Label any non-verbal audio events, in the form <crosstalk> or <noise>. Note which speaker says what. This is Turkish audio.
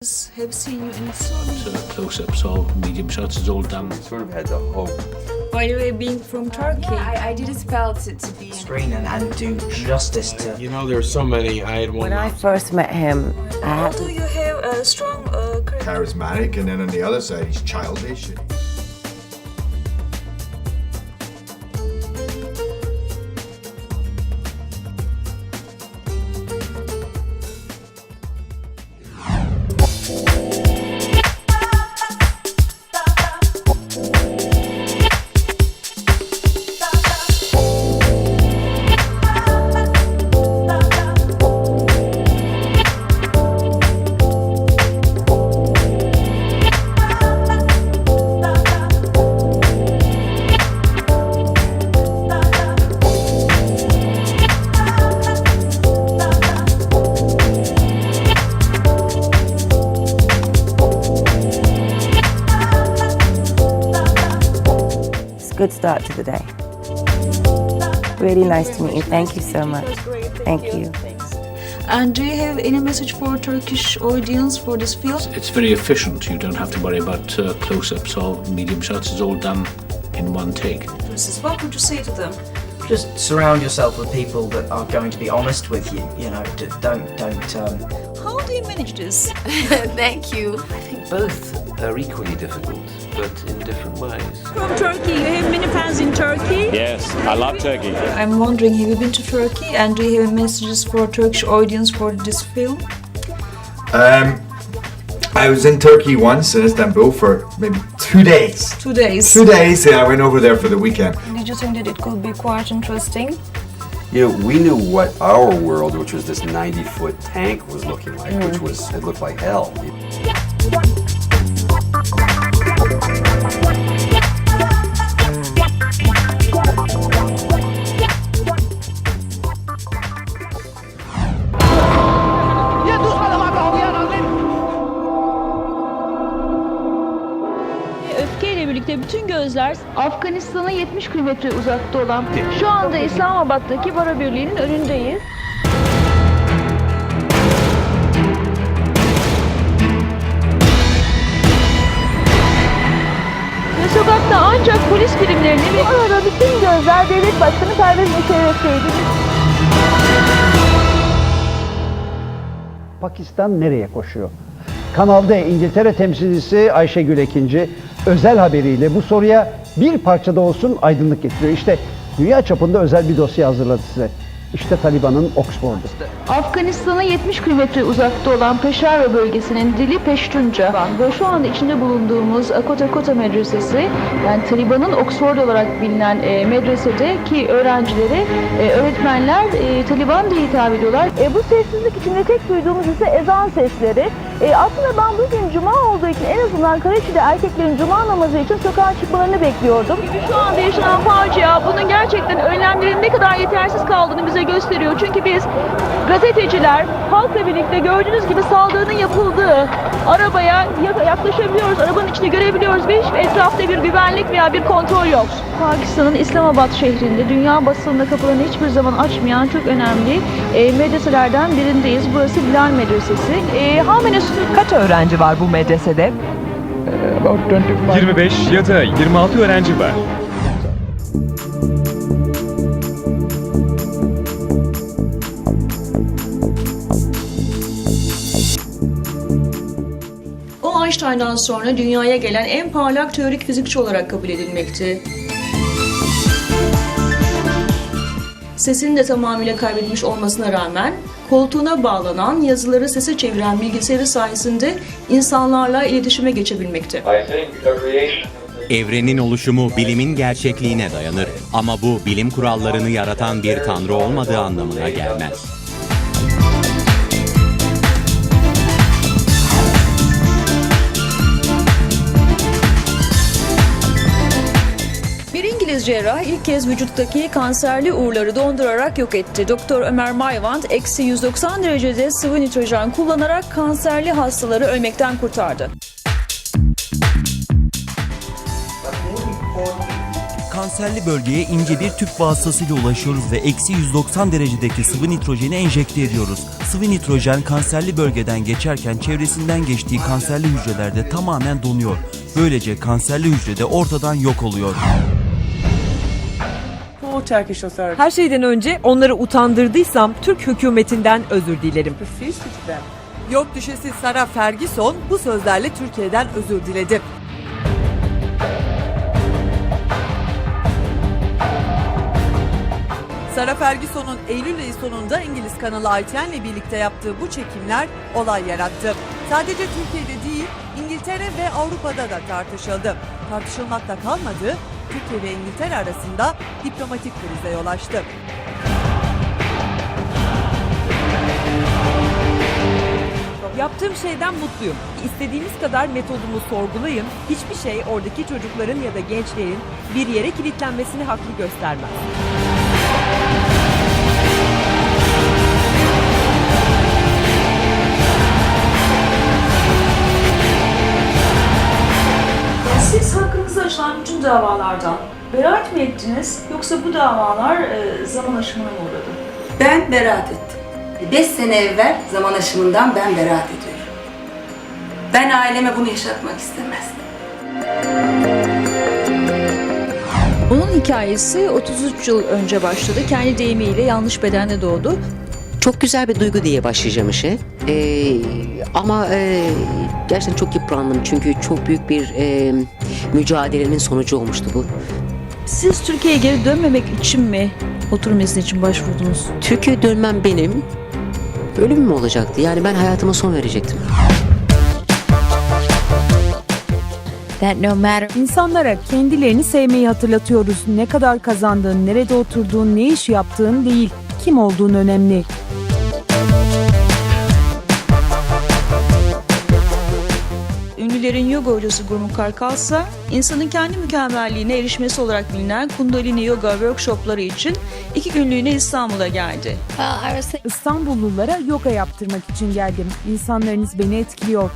Speaker 1: have seen you in some.
Speaker 2: uh, close-ups or medium shots is all done.
Speaker 3: sort of had the hope.
Speaker 1: By the way, being from Turkey,
Speaker 4: I, I did spell to, to be
Speaker 5: screen and, and do justice to
Speaker 6: You know, there are so many. I had one.
Speaker 7: When I first met him, I had
Speaker 1: do you have a strong uh,
Speaker 8: charismatic, and then on the other side, he's childish.
Speaker 7: Good start to the day. Really nice to meet you. Thank you so much. Thank you.
Speaker 1: And do you have any message for Turkish audience for this film?
Speaker 2: It's very efficient. You don't have to worry about uh, close-ups or medium shots. It's all done in one take.
Speaker 1: Princess, what would you say to them?
Speaker 5: just surround yourself with people that are going to be honest with you. You know, don't don't. Um,
Speaker 1: How do you manage this? <laughs>
Speaker 4: Thank you.
Speaker 3: I think both are equally difficult, but in different ways.
Speaker 1: From Turkey, you have many fans in Turkey.
Speaker 9: Yes, I love Turkey.
Speaker 1: I'm wondering, have you been to Turkey? And do you have messages for Turkish audience for this film?
Speaker 8: Um, I was in Turkey once in Istanbul for maybe two days.
Speaker 1: Two days.
Speaker 8: Two days, yeah, I went over there for the weekend.
Speaker 1: Did you think that it could be quite interesting?
Speaker 3: You know, we knew what our world, which was this 90 foot tank, was looking like, which was, it looked like hell.
Speaker 10: Öfkeyle birlikte bütün gözler Afganistan'a 70 kilometre uzakta olan şu anda İslamabad'daki Baro Birliği'nin önündeyiz. Sokakta ancak polis birimlerini ve bu arada bütün gözler Devlet Başkanı Pervez Müşerref'teydi.
Speaker 11: Pakistan nereye koşuyor? Kanal D İngiltere temsilcisi Ayşegül Ekinci özel haberiyle bu soruya bir parçada olsun aydınlık getiriyor. İşte dünya çapında özel bir dosya hazırladı size. İşte Taliban'ın Oxford'u.
Speaker 10: Afganistan'a 70 kilometre uzakta olan Peşara bölgesinin dili Peştunca ve şu anda içinde bulunduğumuz Akota Kota Medresesi yani Taliban'ın Oxford olarak bilinen e, medresede ki öğrencileri, e, öğretmenler e, Taliban diye hitap ediyorlar. E, bu sessizlik içinde tek duyduğumuz ise ezan sesleri. E, aslında ben bugün cuma olduğu için en azından Karachi'de erkeklerin cuma namazı için sokağa çıkmalarını bekliyordum. Şu anda yaşanan facia bunun gerçekten önlemlerin ne kadar yetersiz kaldığını bize gösteriyor. Çünkü biz gazeteciler halkla birlikte gördüğünüz gibi saldırının yapıldığı arabaya ya- yaklaşabiliyoruz. Arabanın içinde görebiliyoruz ve hiç etrafta bir güvenlik veya bir kontrol yok. Pakistan'ın İslamabad şehrinde dünya basınında kapılarını hiçbir zaman açmayan çok önemli e, medreselerden birindeyiz. Burası Bilal Medresesi. E, how many
Speaker 12: Kaç öğrenci var bu medresede?
Speaker 9: 25 ya da 26 öğrenci var.
Speaker 1: Einstein'dan sonra dünyaya gelen en parlak teorik fizikçi olarak kabul edilmekti. Sesini de tamamıyla kaybetmiş olmasına rağmen koltuğuna bağlanan yazıları sese çeviren bilgisayarı sayesinde insanlarla iletişime geçebilmekte.
Speaker 13: Evrenin oluşumu bilimin gerçekliğine dayanır ama bu bilim kurallarını yaratan bir tanrı olmadığı anlamına gelmez.
Speaker 1: Cerrah ilk kez vücuttaki kanserli uğurları dondurarak yok etti. Doktor Ömer Mayvand eksi 190 derecede sıvı nitrojen kullanarak kanserli hastaları ölmekten kurtardı. kanserli bölgeye ince bir tüp vasıtasıyla ulaşıyoruz ve eksi 190 derecedeki sıvı nitrojeni enjekte ediyoruz. Sıvı nitrojen kanserli bölgeden geçerken çevresinden geçtiği kanserli hücrelerde tamamen donuyor. Böylece kanserli hücre de ortadan yok oluyor.
Speaker 14: Her şeyden önce onları utandırdıysam Türk hükümetinden özür dilerim. York Düşesi Sarah Ferguson bu sözlerle Türkiye'den özür diledi. Sarah Ferguson'un Eylül ayı sonunda İngiliz kanalı ITN'le birlikte yaptığı bu çekimler olay yarattı. Sadece Türkiye'de değil, İngiltere ve Avrupa'da da tartışıldı. Tartışılmakla kalmadı, Türkiye ve İngiltere arasında diplomatik krize yol açtı. Yaptığım şeyden mutluyum. İstediğiniz kadar metodumu sorgulayın. Hiçbir şey oradaki çocukların ya da gençlerin bir yere kilitlenmesini haklı göstermez.
Speaker 10: Mi ettiniz yoksa bu davalar e, zaman aşımına mı uğradı?
Speaker 6: Ben beraat ettim. 5 sene evvel zaman aşımından ben beraat ediyorum. Ben aileme bunu yaşatmak istemezdim.
Speaker 10: Onun hikayesi 33 yıl önce başladı. Kendi deyimiyle yanlış bedende doğdu.
Speaker 15: Çok güzel bir duygu diye başlayacağım işe. Ee, ama e, gerçekten çok yıprandım çünkü çok büyük bir e, mücadelenin sonucu olmuştu bu.
Speaker 10: Siz Türkiye'ye geri dönmemek için mi oturum izni için başvurdunuz?
Speaker 15: Türkiye dönmem benim ölümüm mü olacaktı? Yani ben hayatıma son verecektim.
Speaker 14: İnsanlara kendilerini sevmeyi hatırlatıyoruz. Ne kadar kazandığın, nerede oturduğun, ne iş yaptığın değil, kim olduğun önemli.
Speaker 10: Ünlülerin yoga hocası Gurmukh Karkalsa, insanın kendi mükemmelliğine erişmesi olarak bilinen Kundalini Yoga workshopları için iki günlüğüne İstanbul'a geldi.
Speaker 14: İstanbullulara yoga yaptırmak için geldim. İnsanlarınız beni etkiliyor.